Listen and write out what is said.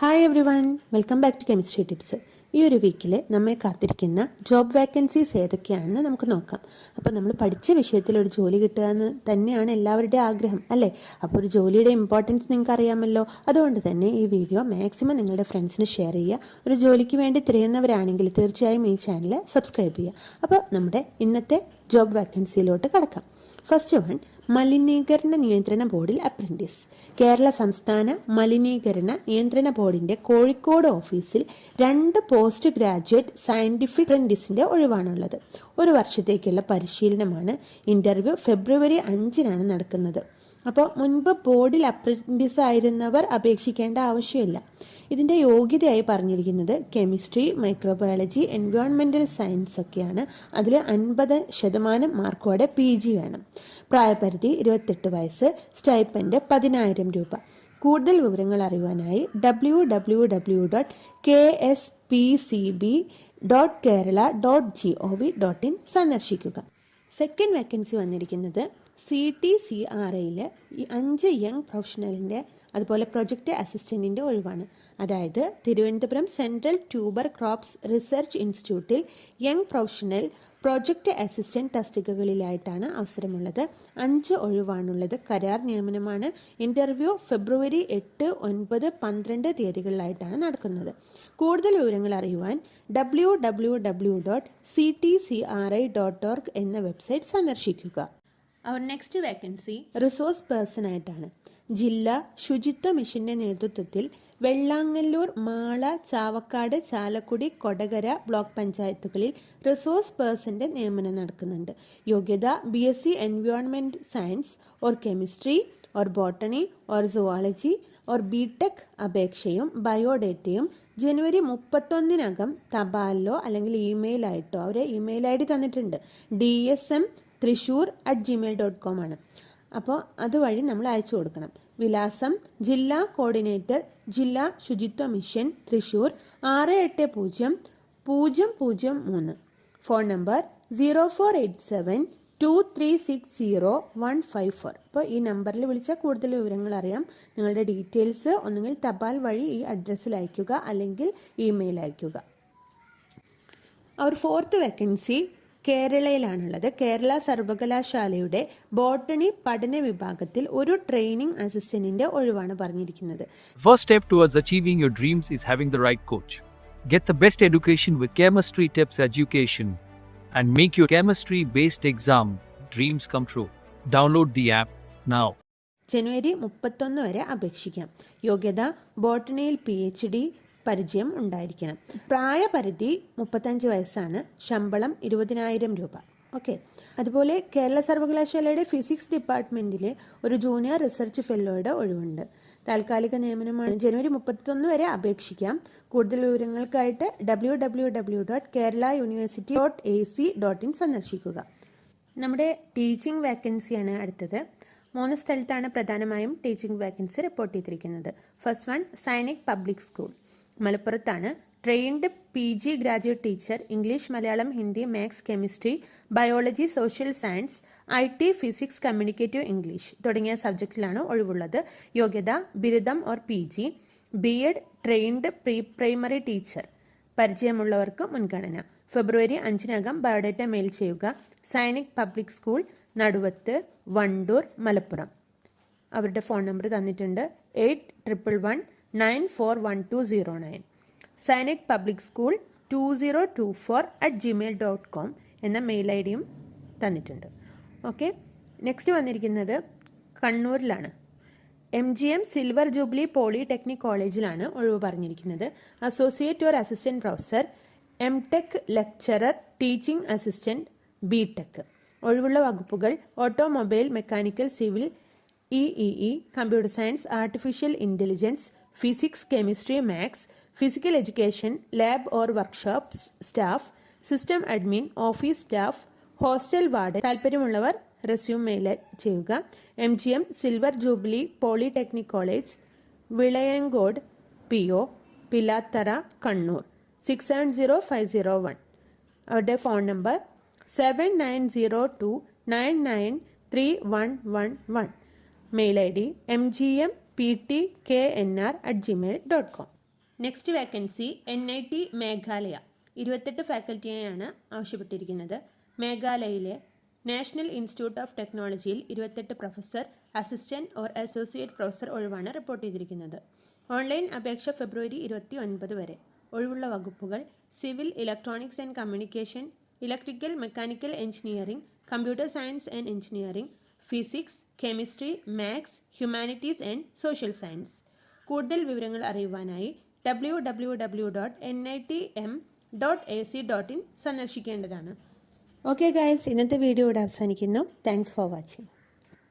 Hi everyone welcome back to chemistry tips ഈ ഒരു വീക്കിൽ നമ്മെ കാത്തിരിക്കുന്ന ജോബ് വേക്കൻസീസ് ഏതൊക്കെയാണെന്ന് നമുക്ക് നോക്കാം. അപ്പോൾ നമ്മൾ പഠിച്ച വിഷയത്തിൽ ഒരു ജോലി കിട്ടുക എന്ന് തന്നെയാണ് എല്ലാവരുടെയും ആഗ്രഹം അല്ലേ? അപ്പോൾ ഒരു ജോലിയുടെ ഇമ്പോർട്ടൻസ് നിങ്ങൾക്ക് അറിയാമല്ലോ. അതുകൊണ്ട് തന്നെ ഈ വീഡിയോ മാക്സിമം നിങ്ങളുടെ ഫ്രണ്ട്സിന് ഷെയർ ചെയ്യുക. ഒരു ജോലിക്ക് വേണ്ടി തിരയുന്നവരാണെങ്കിൽ തീർച്ചയായും ഈ ചാനൽ സബ്സ്ക്രൈബ് ചെയ്യുക. അപ്പോൾ നമ്മുടെ ഇന്നത്തെ ജോബ് വേക്കൻസിയിലോട്ട് കടക്കാം. ഫസ്റ്റ് വൺ മലിനീകരണ നിയന്ത്രണ ബോർഡിൽ അപ്രന്റീസ് കേരള സംസ്ഥാന മലിനീകരണ നിയന്ത്രണ ബോർഡിന്റെ കോഴിക്കോട് ഓഫീസിൽ രണ്ട് പോസ്റ്റ് ഗ്രാജുവേറ്റ് സയന്റിഫിക് അപ്രന്റീസിന്റെ ഒഴിവാണുള്ളത്. ഒരു വർഷത്തേക്കുള്ള പരിശീലനമാണ് ഇന്റർവ്യൂ ഫെബ്രുവരി അഞ്ചിനാണ് നടക്കുന്നത്. അപ്പോൾ മുൻപ് ബോർഡിൽ അപ്രന്റീസ് ആയിരുന്നവർ അപേക്ഷിക്കേണ്ട ആവശ്യമില്ല. ഇതിന്റെ യോഗ്യതയായി പറഞ്ഞിരിക്കുന്നത് കെമിസ്ട്രി മൈക്രോബയോളജി എൻവയോൺമെന്റൽ സയൻസ് ഒക്കെയാണ്. അതിൽ അൻപത് ശതമാനം മാർക്കോടെ പി ജി വേണം. പ്രായപരിധി ഇരുപത്തെട്ട് വയസ്സ് സ്റ്റൈപ്പൻഡ് പതിനായിരം രൂപ. കൂടുതൽ വിവരങ്ങൾ അറിയുവാനായി W W W dot K S P C B dot Kerala dot G O V dot in സന്ദർശിക്കുക. സെക്കൻഡ് വേക്കൻസി വന്നിരിക്കുന്നത് സി ടി സി ആർ ഐയിൽ അഞ്ച് യങ് പ്രൊഫഷണലിന്റെ അതുപോലെ പ്രൊജക്റ്റ് അസിസ്റ്റന്റിന്റെ ഒഴിവാണ്. അതായത് Thiruvananthapuram central tuber crops research ഇൻസ്റ്റിറ്റ്യൂട്ടിൽ യങ് പ്രൊഫഷണൽ പ്രൊജക്റ്റ് അസിസ്റ്റന്റ് തസ്തികകളിലായിട്ടാണ് അവസരമുള്ളത്. അഞ്ച് ഒഴിവാണുള്ളത്. കരാർ നിയമനമാണ്. ഇന്റർവ്യൂ ഫെബ്രുവരി എട്ട് ഒൻപത് പന്ത്രണ്ട് തീയതികളിലായിട്ടാണ് നടക്കുന്നത്. കൂടുതൽ വിവരങ്ങൾ അറിയുവാൻ W W W dot C T C R I dot org എന്ന വെബ്സൈറ്റ് സന്ദർശിക്കുക. അവർ നെക്സ്റ്റ് വേക്കൻസി റിസോഴ്സ് പേഴ്സൺ ആയിട്ടാണ്. ജില്ലാ ശുചിത്വ മിഷന്റെ നേതൃത്വത്തിൽ വെള്ളാങ്ങല്ലൂർ മാള ചാവക്കാട് ചാലക്കുടി കൊടകര ബ്ലോക്ക് പഞ്ചായത്തുകളിൽ റിസോഴ്സ് പേഴ്സന്റെ നിയമനം നടക്കുന്നുണ്ട്. യോഗ്യത B S C environment science or chemistry or botany or zoology or B tech അപേക്ഷയും ബയോഡേറ്റയും ജനുവരി മുപ്പത്തൊന്നിനകം തപാലിലോ അല്ലെങ്കിൽ ഇമെയിലായിട്ടോ അവരെ ഇമെയിൽ ഐ ഡി തന്നിട്ടുണ്ട്. D S M Thrissur at Gmail dot com ആണ്. അപ്പോൾ അതുവഴി നമ്മൾ അയച്ചു കൊടുക്കണം. വിലാസം ജില്ലാ കോർഡിനേറ്റർ ജില്ലാ ശുചിത്വ മിഷൻ തൃശൂർ ആറ് എട്ട് പൂജ്യം പൂജ്യം പൂജ്യം മൂന്ന്. Phone number zero four eight seven two three six zero one five four അപ്പോൾ ഈ നമ്പറിൽ വിളിച്ചാൽ കൂടുതൽ വിവരങ്ങൾ അറിയാം. നിങ്ങളുടെ ഡീറ്റെയിൽസ് ഒന്നുകിൽ തപാൽ വഴി ഈ അഡ്രസ്സിൽ അയക്കുക അല്ലെങ്കിൽ ഇമെയിൽ അയയ്ക്കുക. അവർ ഫോർത്ത് വേക്കൻസി കേരളയിലാണുള്ളത് കേരള സർവകലാശാലയുടെ ബോട്ടണി പഠന വിഭാഗത്തിൽ ഒരു ട്രെയിനിങ് അസിസ്റ്റന്റിന്റെ ഒഴിവാണ് പറഞ്ഞിരിക്കുന്നത് First step towards achieving your dreams is having the right coach. Get the best education with Chemistry Tips Education and make your chemistry based exam dreams come true. Download the app now. ജനുവരി മുപ്പത്തൊന്ന് വരെ അപേക്ഷിക്കാം യോഗ്യത ബോട്ടണിയിൽ P H D പരിചയം ഉണ്ടായിരിക്കണം. പ്രായപരിധി മുപ്പത്തഞ്ച് വയസ്സാണ്. ശമ്പളം ഇരുപതിനായിരം രൂപ. ഓക്കെ. അതുപോലെ കേരള സർവകലാശാലയുടെ ഫിസിക്സ് ഡിപ്പാർട്ട്മെന്റിലെ ഒരു ജൂനിയർ റിസർച്ച് ഫെല്ലോയുടെ ഒഴിവുണ്ട്. താൽക്കാലിക നിയമനമാണ്. ജനുവരി മുപ്പത്തൊന്ന് വരെ അപേക്ഷിക്കാം. കൂടുതൽ വിവരങ്ങൾക്കായിട്ട് W W W dot Kerala university dot A C dot in സന്ദർശിക്കുക. നമ്മുടെ ടീച്ചിങ് വേക്കൻസിയാണ് അടുത്തത്. മൂന്ന് സ്ഥലത്താണ് പ്രധാനമായും ടീച്ചിങ് വേക്കൻസി റിപ്പോർട്ട് ചെയ്തിരിക്കുന്നത്. First one Sainik public school മലപ്പുറത്താണ്. Trained P G graduate teacher English Malayalam Hindi maths chemistry biology social science I T physics communicative English തുടങ്ങിയ സബ്ജക്റ്റിലാണ് ഒഴിവുള്ളത്. യോഗ്യത ബിരുദം or P G B ed trained pre primary teacher പരിചയമുള്ളവർക്ക് മുൻഗണന. ഫെബ്രുവരി അഞ്ചിനകം biodata mail ചെയ്യുക. Sainik public school Naduvath Wandoor Malappuram. അവരുടെ phone number തന്നിട്ടുണ്ട്. Eight triple one nine four one two zero nine. Sainik public school two zero two four at Gmail dot com എന്ന mail I ഡിയും തന്നിട്ടുണ്ട്. Okay next വന്നിരിക്കുന്നത് കണ്ണൂരിലാണ്. M G M silver jubilee polytechnic കോളേജിലാണ് ഒഴിവ് പറഞ്ഞിരിക്കുന്നത്. Associate or assistant professor M tech lecturer teaching assistant B tech ഒഴിവുള്ള വകുപ്പുകൾ automobile mechanical civil E E computer science artificial intelligence physics chemistry maths physical education lab or workshop staff system admin office staff hostel ward താല്പര്യമുള്ളവർ resume mail ചെയ്യുക. M G M silver jubilee polytechnic college Vilayancode P O Pilathara Kannur six seven zero five zero one അവരുടെ phone number seven nine zero two nine nine three one one one mail I D M G M P T K N R at Gmail dot com next vacancy N I T Meghalaya ഇരുപത്തെട്ട് ഫാക്കൽറ്റിയെയാണ് ആവശ്യപ്പെട്ടിരിക്കുന്നത്. മേഘാലയയിലെ national institute of ടെക്നോളജിയിൽ ഇരുപത്തെട്ട് professor assistant or associate professor ഒഴിവാണ് report ചെയ്തിരിക്കുന്നത്. Online അപേക്ഷ ഫെബ്രുവരി ഇരുപത്തി ഒൻപത് വരെ. ഒഴിവുള്ള വകുപ്പുകൾ civil electronics and communication electrical mechanical engineering computer science and engineering physics chemistry maths humanities and social science. കൂടുതൽ വിവരങ്ങൾ അറിയുവാനായി W W W dot N I T M dot A C dot in സന്ദർശിക്കേണ്ടതാണ് okay guys ഇന്നത്തെ video ഇവിടെ അവസാനിക്കുന്നു thanks for watching